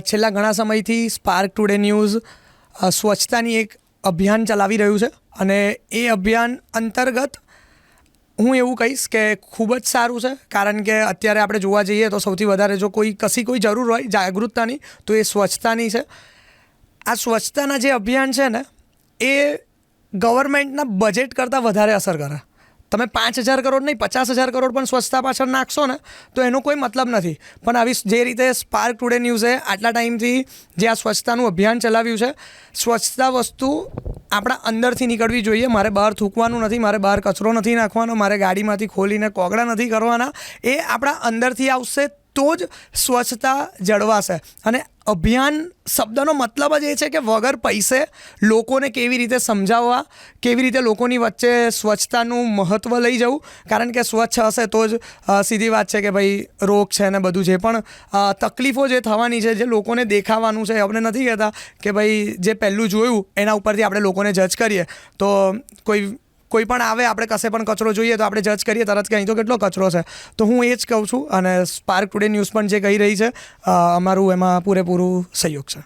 છેલ્લા ઘણા સમયથી સ્પાર્ક ટુડે ન્યૂઝ સ્વચ્છતાની એક અભિયાન ચલાવી રહ્યું છે અને એ અભિયાન અંતર્ગત હું એવું કહીશ કે ખૂબ જ સારું છે, કારણ કે અત્યારે આપણે જોવા જઈએ તો સૌથી વધારે જો કોઈ કશી કોઈ જરૂર હોય, જાગૃતતાની, તો એ સ્વચ્છતાની છે. આ સ્વચ્છતાના જે અભિયાન છે ને, એ ગવર્મેન્ટના બજેટ કરતાં વધારે અસર કરે. તમે પાંચ હજાર કરોડ નહીં, પચાસ હજાર કરોડ પણ સ્વચ્છતા પાછળ નાખશો ને, તો એનો કોઈ મતલબ નથી. પણ આવી જે રીતે સ્પાર્ક ટુડે ન્યૂઝે આટલા ટાઈમથી જે આ સ્વચ્છતાનું અભિયાન ચલાવ્યું છે, સ્વચ્છતા વસ્તુ આપણા અંદરથી નીકળવી જોઈએ. મારે બહાર થૂકવાનું નથી, મારે બહાર કચરો નથી નાખવાનો, મારે ગાડીમાંથી ખોલીને કોગળા નથી કરવાના. એ આપણા અંદરથી આવશે તો જ સ્વચ્છતા જળવાશે. અને અભિયાન શબ્દનો મતલબ જ એ છે કે વગર પૈસે લોકોને કેવી રીતે સમજાવવા, કેવી રીતે લોકોની વચ્ચે સ્વચ્છતાનું મહત્ત્વ લઈ જવું. કારણ કે સ્વચ્છ હશે તો જ સીધી વાત છે કે ભાઈ રોગ છે ને બધું જે પણ તકલીફો જે થવાની છે, જે લોકોને દેખાવાનું છે આપણે નથી કહેતા કે ભાઈ જે પહેલું જોયું એના ઉપરથી આપણે લોકોને જજ કરીએ. તો કોઈ કોઈ પણ આવે, આપણે કશે પણ કચરો જોઈએ તો આપણે જજ કરીએ, તરત કે અહીં તો કેટલો કચરો છે? તો હું એ જ કહું છું અને સ્પાર્ક ટુડે ન્યૂઝ પણ જે કહી રહી છે અમારું એમાં પૂરેપૂરું સહયોગ છે.